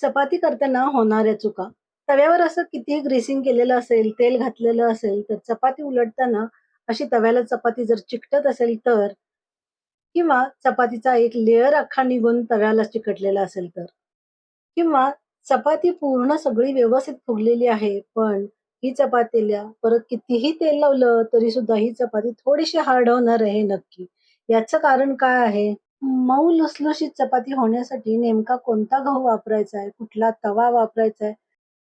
चपाती करताना होणाऱ्या चुका. तव्यावर असं कितीही ग्रेसिंग केलेलं असेल, तेल घातलेलं असेल, तर चपाती उलटताना अशी तव्याला चपाती जर चिकटत असेल तर किंवा चपातीचा एक लेयर अख्खा निघून तव्याला चिकटलेला असेल तर किंवा चपाती पूर्ण सगळी व्यवस्थित फुगलेली आहे, पण ही चपातीला परत कितीही तेल लावलं तरी सुद्धा ही चपाती थोडीशी हार्ड होणार आहे नक्की. याचं कारण काय आहे? मऊ लुसलुशीत चपाती होण्यासाठी नेमका कोणता गहू वापरायचा आहे, कुठला तवा वापरायचा आहे.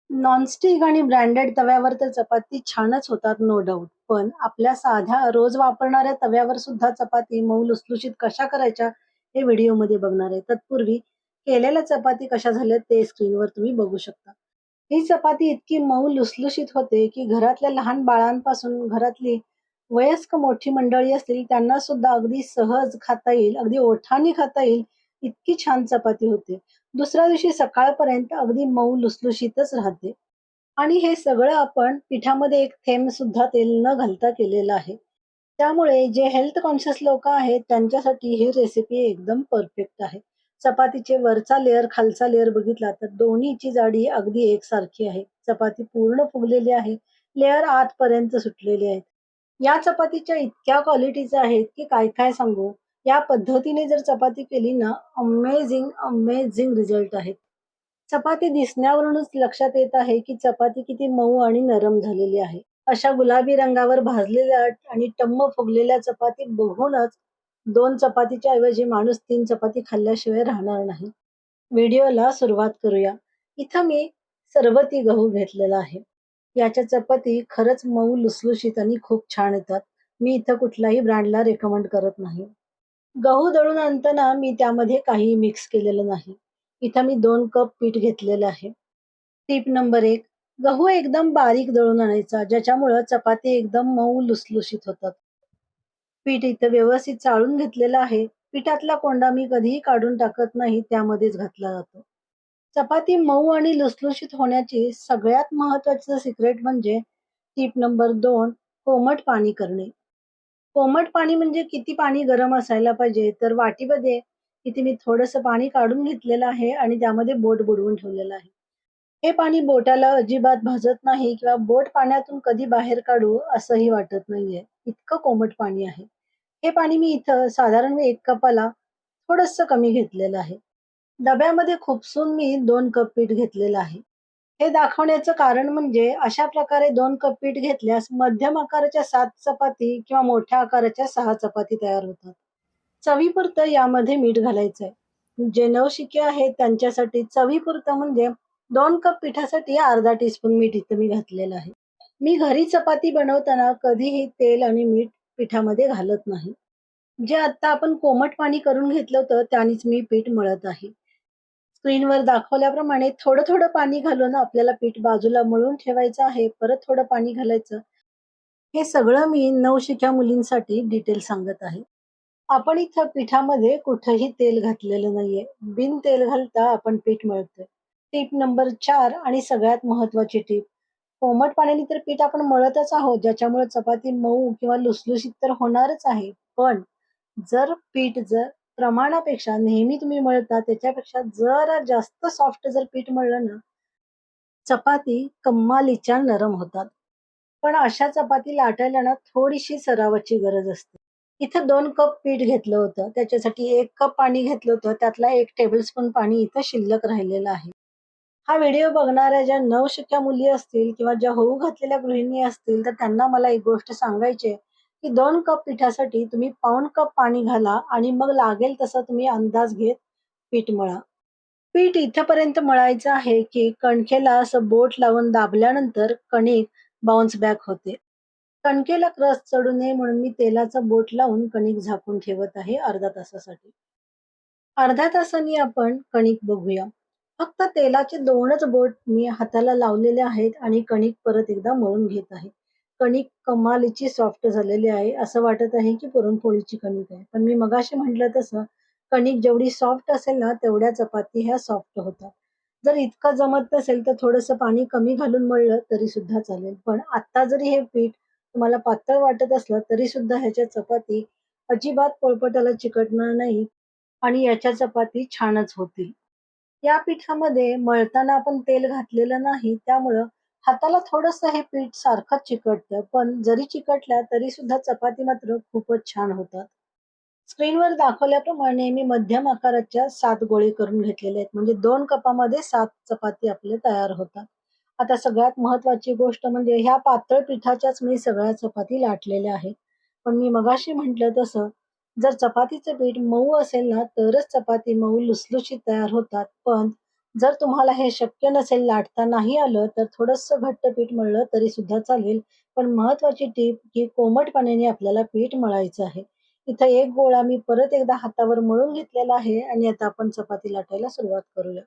नॉनस्टिक आणि ब्रँडेड तव्यावर तर चपाती छानच होतात नो डाऊट. पण आपल्या साध्या रोज वापरणाऱ्या तव्यावर सुद्धा चपाती मऊ लुसलुशीत कशा करायच्या हे व्हिडिओमध्ये बघणार आहे. तत्पूर्वी केलेल्या चपाती कशा झाल्यात ते स्क्रीनवर तुम्ही बघू शकता. ही चपाती इतकी मऊ लुसलुशीत होते की घरातल्या लहान बाळांपासून घरातली वयस्क मोठी मंडळी असतील त्यांना सुद्धा अगदी सहज खाता येईल, अगदी ओठाने खाता येईल इतकी छान चपाती होते. दुसऱ्या दिवशी सकाळपर्यंत अगदी मऊ लुसलुशीतच राहते. आणि हे सगळं आपण पिठामध्ये एक थेंब सुद्धा तेल न घालता केलेलं आहे. त्यामुळे जे हेल्थ कॉन्शियस लोक आहेत त्यांच्यासाठी ही रेसिपी एकदम परफेक्ट आहे. चपातीचे वरचा लेअर खालचा लेअर बघितला तर दोन्हीची जाडी अगदी एकसारखी आहे. चपाती पूर्ण फुगलेली आहे. लेअर आतपर्यंत सुटलेली आहेत. या चपातीच्या इतक्या क्वालिटीच्या आहेत की काय काय सांगू. या पद्धतीने जर चपाती केली ना अमेझिंग, अमेझिंग रिझल्ट आहेत. चपाती दिसण्यावरूनच लक्षात येत आहे की चपाती किती मऊ आणि नरम झालेली आहे. अशा गुलाबी रंगावर भाजलेल्या आणि टम्म फुगलेल्या चपाती बघूनच दोन चपातीच्या ऐवजी माणूस तीन चपाती खाल्ल्याशिवाय राहणार नाही. व्हिडिओला सुरुवात करूया. इथं मी सरबती गहू घेतलेला आहे. याच्या चपाती खरंच मऊ लुसलुशीत आणि खूप छान येतात. मी इथं कुठल्याही ब्रँडला रेकमेंड करत नाही. गहू दळून आणताना मी त्यामध्ये काही मिक्स केलेलं नाही. इथं मी दोन कप पीठ घेतलेलं आहे. टीप नंबर एक गहू एकदम बारीक दळून आणायचा ज्याच्यामुळं चपाती एकदम मऊ लुसलुशीत होतात. पीठ इथं व्यवस्थित चाळून घेतलेलं आहे. पिठातला कोंडा मी कधीही काढून टाकत नाही, त्यामध्येच घातला जातो. चपाती मऊ आणि लुसलुशीत होण्याची सगळ्यात महत्वाचं सिक्रेट म्हणजे टीप नंबर दोन कोमट पाणी करणे. कोमट पाणी म्हणजे किती पाणी गरम असायला पाहिजे तर वाटीमध्ये इथे मी थोडंसं पाणी काढून घेतलेलं आहे आणि त्यामध्ये बोट बुडवून ठेवलेलं आहे. हे पाणी बोटाला अजिबात भाजत नाही किंवा बोट पाण्यातून कधी बाहेर काढू असंही वाटत नाहीये. इतकं कोमट पाणी आहे. हे पाणी मी इथं साधारण एक कपाला थोडंसं कमी घेतलेलं आहे. डब्यामध्ये खुपसून मी दोन कप पीठ घेतलेलं आहे. हे दाखवण्याचं कारण म्हणजे अशा प्रकारे दोन कप पीठ घेतल्यास मध्यम आकाराच्या सात चपाती किंवा मोठ्या आकाराच्या सहा चपाती तयार होतात. चवीपुरतं यामध्ये मीठ घालायचंय. जे नवशिके आहेत त्यांच्यासाठी चवीपुरतं म्हणजे दोन कप पिठासाठी अर्धा टीस्पून मीठ इथं मी घातलेलं आहे. मी घरी चपाती बनवताना कधीही तेल आणि मीठ पिठामध्ये घालत नाही. जे आत्ता आपण कोमट पाणी करून घेतलं होतं त्यानेच मी पीठ मळत आहे. स्क्रीनवर दाखवल्याप्रमाणे थोडं-थोडं पाणी घालून आपल्याला पीठ बाजूला मळून ठेवायचं आहे. परत थोडं पाणी घालायचं. हे सगळं मी नवशिक्या मुलींसाठी डिटेल सांगत आहे. आपण इथं पिठामध्ये कुठंही तेल घातलेलं नाहीये. बिन तेल घालता आपण पीठ मळतोय. टीप नंबर चार आणि सगळ्यात महत्वाची टीप कोमट पाण्याने तर पीठ आपण मळतच आहोत ज्याच्यामुळे चपाती मऊ किंवा लुसलुशीत तर होणारच आहे. पण जर पीठ जर प्रमाणापेक्षा नेहमी तुम्ही मळता त्याच्यापेक्षा जरा जास्त सॉफ्ट जर पीठ मळलं ना चपाती कम्मालीच्या नरम होतात. पण अशा चपाती लाटायला ना थोडीशी सरावाची गरज असते. इथं दोन कप पीठ घेतलं होतं. त्याच्यासाठी एक कप पाणी घेतलं होतं. त्यातला एक टेबलस्पून पाणी इथं शिल्लक राहिलेलं आहे. हा व्हिडिओ बघणाऱ्या ज्या नवशिक्या मुली असतील किंवा ज्या होऊ घातलेल्या गृहिणी असतील तर त्यांना मला एक गोष्ट सांगायची आहे की दोन कप पिठासाठी तुम्ही पाऊण कप पाणी घाला आणि मग लागेल तसं तुम्ही अंदाज घेत पीठ मळा. पीठ इथपर्यंत मळायचं आहे की कणकेला असं बोट लावून दाबल्यानंतर कणिक बाउन्स बॅक होते. कणकेला क्रस चढू नये म्हणून मी तेलाचं बोट लावून कणिक झाकून ठेवत आहे अर्ध्या तासासाठी. अर्ध्या तासाने आपण कणिक बघूया. फक्त तेलाचे दोनच बोट मी हाताला लावलेले आहेत आणि कणिक परत एकदा मळून घेत आहे. कणिक कमालीची सॉफ्ट झालेली आहे. असं वाटत आहे की पुरणपोळीची कणिक आहे. पण मी मगाशी म्हटलं तसं कणिक जेवढी सॉफ्ट असेल ना तेवढ्या चपाती ह्या सॉफ्ट होतात. जर इतकं जमत नसेल तर थोडंसं पाणी कमी घालून मळलं तरी सुद्धा चालेल. पण आत्ता जरी हे पीठ तुम्हाला पातळ वाटत असलं तरी सुद्धा ह्याच्या चपाती अजिबात पोळपटाला चिकटणार नाही आणि याच्या चपाती छानच होतील. या पिठामध्ये मळताना आपण तेल घातलेलं नाही त्यामुळं हाताला थोडस हे पीठ सारखं चिकटतं पण जरी चिकटल्या तरी सुद्धा चपाती मात्र खूपच छान होतात. स्क्रीनवर दाखवल्याप्रमाणे मी मध्यम आकाराच्या सात गोळे करून घेतलेले आहेत. म्हणजे दोन कपामध्ये सात चपाती आपले तयार होतात. आता सगळ्यात महत्वाची गोष्ट म्हणजे ह्या पातळ पिठाच्याच मी सगळ्या चपाती लाटलेल्या आहेत. पण मी मगाशी म्हटलं तसं जर चपातीचं पीठ मऊ असेल ना तरच चपाती मऊ लुसलुशीत तयार होतात. पण जर तुम्हाला हे शक्य नसेल लाटता नाही आलं तर थोडंसं घट्ट पीठ मळलं तरी सुद्धा चालेल. पण महत्वाची टीप की कोमट पाण्याने आपल्याला पीठ मळायचं आहे. इथं एक गोळा मी परत एकदा हातावर मळून घेतलेला आहे आणि आता आपण चपाती लाटायला सुरुवात करूया.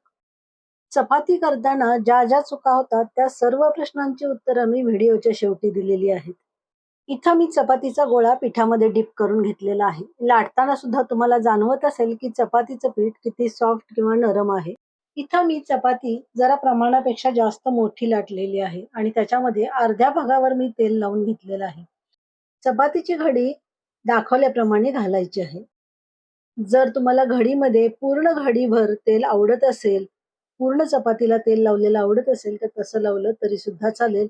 चपाती करताना ज्या ज्या चुका होतात त्या सर्व प्रश्नांची उत्तरं मी व्हिडिओच्या शेवटी दिलेली आहेत. इथं मी चपातीचा गोळा पिठामध्ये डिप करून घेतलेला आहे. लाटताना सुद्धा तुम्हाला जाणवत असेल की चपातीचं पीठ किती सॉफ्ट किंवा नरम आहे. इथं मी चपाती जरा प्रमाणापेक्षा जास्त मोठी लाटलेली आहे आणि त्याच्यामध्ये अर्ध्या भागावर मी तेल लावून घेतलेलं आहे. चपातीची घडी दाखवल्याप्रमाणे घालायची आहे. जर तुम्हाला घडीमध्ये पूर्ण घडीभर तेल आवडत असेल पूर्ण चपातीला तेल लावलेलं आवडत असेल तर तसं लावलं तरी सुद्धा चालेल.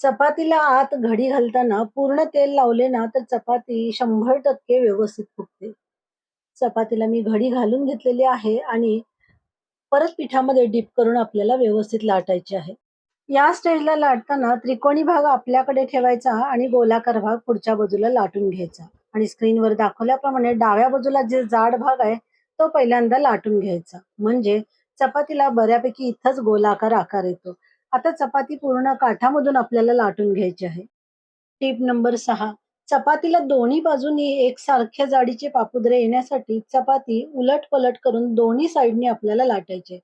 चपातीला आत घडी घालताना पूर्ण तेल लावले ना तर चपाती शंभर टक्के व्यवस्थित फुगते. चपातीला मी घडी घालून घेतलेली आहे आणि परत पिठामध्ये डीप करून आपल्याला व्यवस्थित लाटायची आहे. या स्टेजला लाटताना त्रिकोणी भाग आपल्याकडे ठेवायचा आणि गोलाकार भाग पुढच्या बाजूला लाटून घ्यायचा. आणि स्क्रीनवर दाखवल्याप्रमाणे डाव्या बाजूला जे जाड भाग आहे तो पहिल्यांदा लाटून घ्यायचा. म्हणजे चपातीला बऱ्यापैकी इथंच गोलाकार आकार येतो. आता चपाती पूर्ण काठामधून आपल्याला लाटून घ्यायची आहे. टीप नंबर सहा. चपातीला दोन्ही बाजूनी एकसारख्या जाडीचे पापुद्रे येण्यासाठी चपाती उलट पलट करून दोन्ही साईडनी आपल्याला लाटायचे.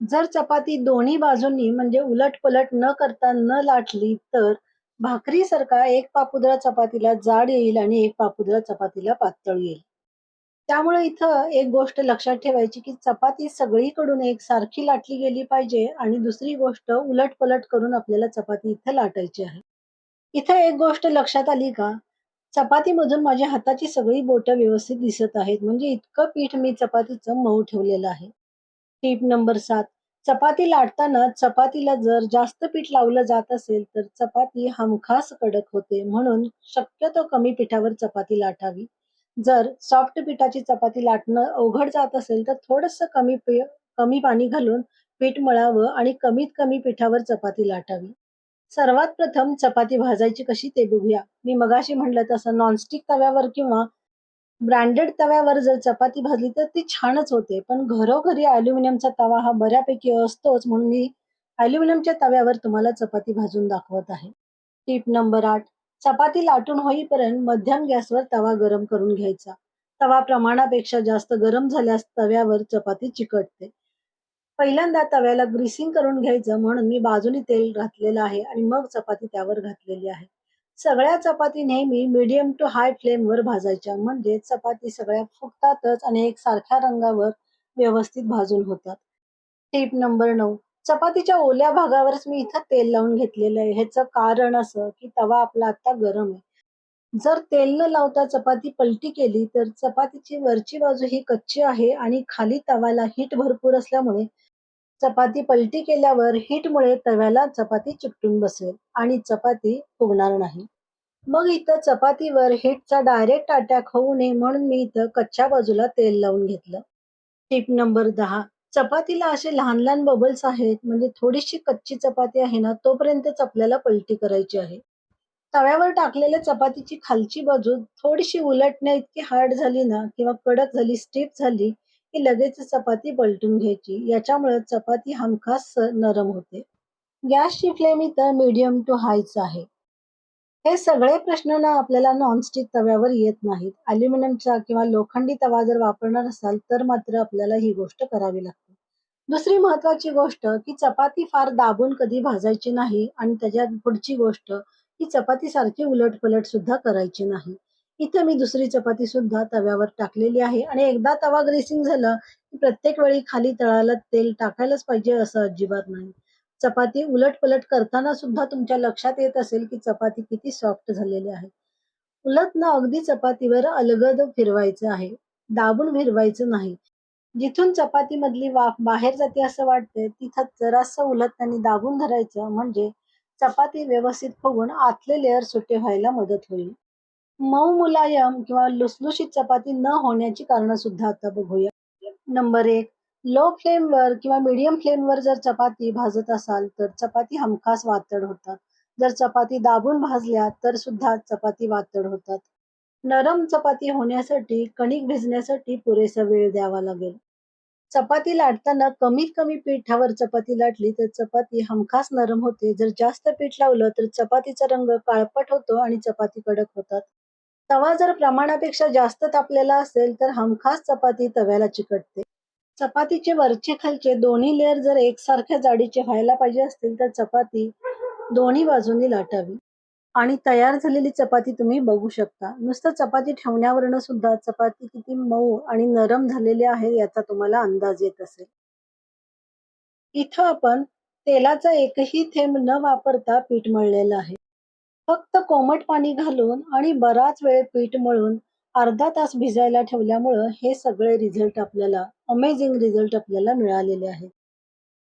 जर चपाती दोन्ही बाजूंनी म्हणजे उलट पलट न करता न लाटली तर भाकरीसारखा एक पापुद्रा चपातीला जाड येईल आणि एक पापुद्रा चपातीला पातळ येईल. त्यामुळे इथं एक गोष्ट लक्षात ठेवायची की चपाती सगळीकडून एक सारखी लाटली गेली पाहिजे आणि दुसरी गोष्ट उलट पलट करून आपल्याला चपाती इथं लाटायची आहे. इथं एक गोष्ट लक्षात आली का? चपातीमधून माझ्या हाताची सगळी बोटं व्यवस्थित दिसत आहेत. म्हणजे इतकं पीठ मी चपातीचं मऊ ठेवलेलं आहे. टीप नंबर सात. चपाती लाटताना चपातीला जर जास्त पीठ लावलं जात असेल तर चपाती हमखास कडक होते. म्हणून शक्यतो कमी पिठावर चपाती लाटावी. जर सॉफ्ट पिठाची चपाती लाटणं अवघड जात असेल तर थोडस कमी पी कमी पाणी घालून पीठ मळावं आणि कमीत कमी पिठावर चपाती लाटावी. सर्वात प्रथम चपाती भाजायची कशी ते बघूया. मी मगाशी म्हटलं तसं नॉनस्टिक तव्यावर किंवा ब्रँडेड तव्यावर जर चपाती भाजली तर ती छानच होते. पण घरोघरी अॅल्युमिनियमचा तवा हा बऱ्यापैकी असतोच म्हणून मी अॅल्युमिनियमच्या तव्यावर तुम्हाला चपाती भाजून दाखवत आहे. टीप नंबर आठ. चपाती लाटून होईपर्यंत मध्यम गॅसवर तवा गरम करून घ्यायचा. तवा प्रमाणापेक्षा जास्त गरम झाल्यास तव्यावर चपाती चिकटते. पहिल्यांदा तव्याला ग्रीसिंग करून घ्यायचं म्हणून मी बाजूने तेल घातलेलं आहे आणि मग चपाती त्यावर घातलेली आहे. सगळ्या चपाती नेहमी मीडियम टू हाय फ्लेमवर भाजायच्या. म्हणजे चपाती सगळ्या फुगतातच आणि एक सारख्या रंगावर व्यवस्थित भाजून होतात. टीप नंबर नऊ. चपातीच्या ओल्या भागावरच मी इथं तेल लावून घेतलेलं आहे. ह्याचं कारण असं की तवा आपला आता गरम आहे. जर तेल न लावता चपाती पलटी केली तर चपातीची वरची बाजू ही कच्ची आहे आणि खाली तवाला हीट भरपूर असल्यामुळे चपाती पलटी केल्यावर हीटमुळे तव्याला चपाती चिकटून बसेल आणि चपाती फुगणार नाही. मग इथं चपातीवर हीटचा डायरेक्ट अटॅक होऊ नये म्हणून मी इथं कच्च्या बाजूला तेल लावून घेतलं. टिप नंबर दहा. चपातीला असे लहान लहान बबल्स आहेत म्हणजे थोडीशी कच्ची चपाती आहे ना तोपर्यंतच आपल्याला पलटी करायची आहे. तव्यावर टाकलेल्या चपातीची खालची बाजू थोडीशी उलटण्या इतकी हार्ड झाली ना किंवा कडक झाली स्टीप झाली की लगेच चपाती पलटून घ्यायची. याच्यामुळे चपाती हमखास नरम होते. गॅसची फ्लेम इथं मीडियम टू हायच आहे. हे सगळे प्रश्न ना आपल्याला नॉनस्टिक तव्यावर येत नाहीत. अल्युमिनियमचा किंवा लोखंडी तवा जर वापरणार असाल तर मात्र आपल्याला ही गोष्ट करावी लागते. दुसरी महत्वाची गोष्ट की चपाती फार दाबून कधी भाजायची नाही आणि त्याच्या पुढची गोष्ट की चपाती सारखी उलट पलट सुद्धा करायची नाही. इथे मी दुसरी चपाती सुद्धा तव्यावर टाकलेली आहे. आणि एकदा तवा ग्रेसिंग झालं की प्रत्येक वेळी खाली तळाला तेल टाकायलाच पाहिजे असं अजिबात नाही. चपाती उलट पलट करताना सुद्धा तुमच्या लक्षात येत असेल की चपाती किती सॉफ्ट झालेली आहे. उलट ना अगदी चपातीवर अलगद फिरवायचं आहे. दाबून फिरवायचं नाही. जिथून चपातीमधली वाफ बाहेर जाते असं वाटतंय तिथं जरासं त्यांनी दाबून धरायचं म्हणजे चपाती व्यवस्थित फुगून आतले लेअर सुटे व्हायला मदत होईल. मऊ मुलायम किंवा लुसलुशीत चपाती न होण्याची कारण सुद्धा आता बघूया. नंबर एक लो फ्लेमवर किंवा मीडियम फ्लेमवर जर चपाती भाजत असाल तर चपाती हमखास वातड होतात. जर चपाती दाबून भाजल्या तर सुद्धा चपाती वातड होतात. नरम चपाती होण्यासाठी कणिक भिजण्यासाठी पुरेसा वेळ द्यावा लागेल. चपाती लाटताना कमीत कमी पिठावर चपाती लाटली तर चपाती हमखास नरम होते. जर जास्त पीठ लावलं तर चपातीचा रंग काळपट होतो आणि चपाती कडक होतात. तवा जर प्रमाणापेक्षा जास्त तापलेला असेल तर हमखास चपाती तव्याला चिकटते. चपातीचे वरचे खालचे दोन्ही लेअर जर एकसारख्या जाडीचे व्हायला पाहिजे असतील तर चपाती दोन्ही बाजूनी लाटावी. आणि तयार झालेली चपाती तुम्ही बघू शकता. नुसतं चपाती ठेवण्यावरनं सुद्धा चपाती किती मऊ आणि नरम झालेली आहे याचा तुम्हाला अंदाज येत असेल. इथं आपण तेलाचा एकही थेंब न वापरता पीठ मळलेलं आहे. फक्त कोमट पाणी घालून आणि बराच वेळ पीठ मळून अर्धा तास भिजायला ठेवल्यामुळं हे सगळे रिझल्ट आपल्याला अमेझिंग रिझल्ट आपल्याला मिळालेले आहेत.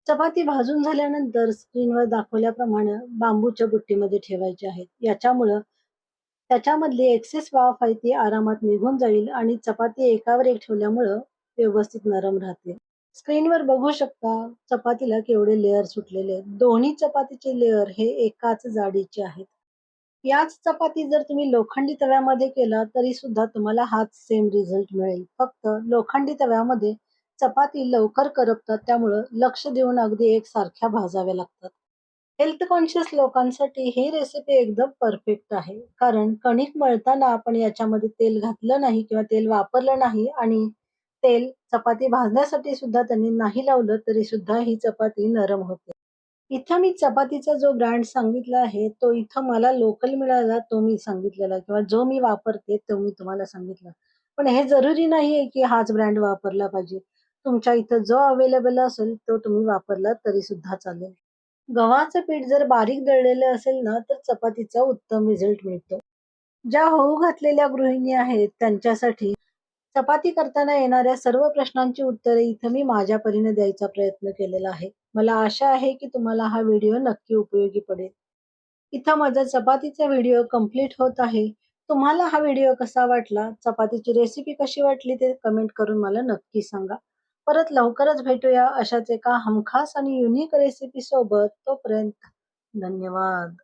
चपाती भाजून झाल्यानंतर स्क्रीनवर दाखवल्याप्रमाणे बांबूच्या बुट्टीमध्ये ठेवायचे आहेत. याच्यामुळं त्याच्यामधली एक्सेस वाफ आहे ती आरामात निघून जाईल आणि चपाती एकावर एक ठेवल्यामुळं व्यवस्थित नरम राहते. स्क्रीनवर बघू शकता चपातीला केवढे लेअर सुटलेले आहेत. दोन्ही चपातीचे लेअर हे एकाच जाडीचे आहेत. याच चपाती जर तुम्ही लोखंडी तव्यामध्ये केला तरी सुद्धा तुम्हाला हाच सेम रिझल्ट मिळेल. फक्त लोखंडी तव्यामध्ये चपाती लवकर करपतात त्यामुळं लक्ष देऊन अगदी एकसारख्या भाजाव्या लागतात. हेल्थ कॉन्शियस लोकांसाठी ही रेसिपी एकदम परफेक्ट आहे. कारण कणिक मळताना आपण याच्यामध्ये तेल घातलं नाही किंवा तेल वापरलं नाही आणि तेल चपाती भाजण्यासाठी सुद्धा त्यांनी नाही लावलं तरी सुद्धा ही चपाती नरम होते. इथं मी चपातीचा जो ब्रँड सांगितला आहे तो इथं मला लोकल मिळाला तो मी सांगितलेला. किंवा जो मी वापरते तो मी तुम्हाला सांगितला. पण हे जरुरी नाहीये की हाच ब्रँड वापरला पाहिजे. तुमच्या इथं जो अवेलेबल असेल तो तुम्ही वापरला तरी सुद्धा चालेल. गव्हाचं पीठ जर बारीक दळलेलं असेल ना तर चपातीचा उत्तम रिझल्ट मिळतो. ज्या होऊ घातलेल्या गृहिणी आहेत त्यांच्यासाठी चपाती करताना येणाऱ्या सर्व प्रश्नांची उत्तरे इथं मी माझ्या परीने द्यायचा प्रयत्न केलेला आहे. मला आशा आहे की तुम्हाला हा व्हिडिओ नक्की उपयोगी पडेल. इथं माझा चपातीचा व्हिडिओ कंप्लीट होत आहे. तुम्हाला हा व्हिडिओ कसा वाटला? चपातीची रेसिपी कशी वाटली ते कमेंट करून मला नक्की सांगा. परत लवकरच भेटूया अशाच एका हमखास आणि युनिक रेसिपी सोबत. तोपर्यंत धन्यवाद.